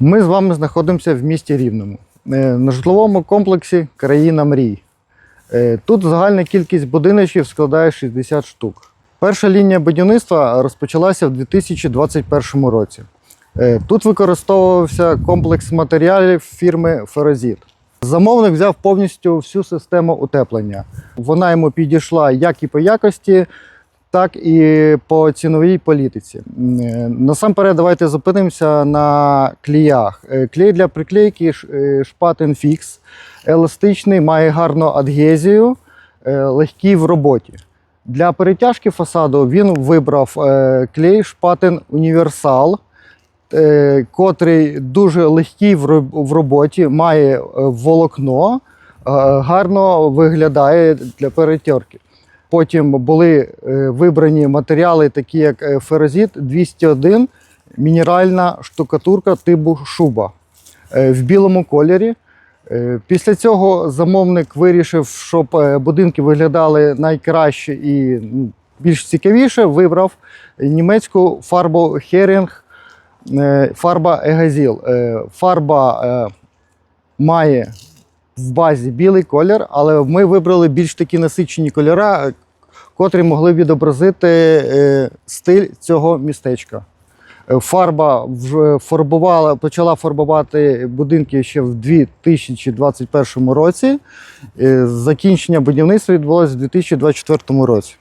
Ми з вами знаходимося в місті Рівному е, на житловому комплексі Країна мрій. Е, Тут загальна кількість будиночків складає 60 штук. Перша лінія будівництва розпочалася в 2021 році. Е, Тут використовувався комплекс матеріалів фірми Ферозіт. Замовник взяв повністю всю систему утеплення. Вона йому підійшла як і по якості, так і по ціновій політиці. Е, Насамперед, давайте зупинимося на кліях. Е, Клей для приклейки е, еластичний, має гарну адгезію, легкий в роботі. Для перетяжки фасаду він вибрав клей шпатен універсал, котрий дуже легкий в роботі, має волокно, гарно виглядає для перетерки. Потім були е, вибрані матеріали, такі як е, ферозит 201, мінеральна штукатурка типу шуба е, в білому кольорі. Після цього замовник вирішив, щоб будинки виглядали найкраще і більш цікавіше, вибрав німецьку фарбу Херінг, фарба Егазіл. Фарба має в базі білий колір, але ми вибрали більш такі насичені кольори, котрі могли відобразити е, стиль цього містечка. Е, Фарба фарбувала, почала фарбувати будинки ще в 2021 році. Е, Закінчення будівництва відбулося в 2024 році.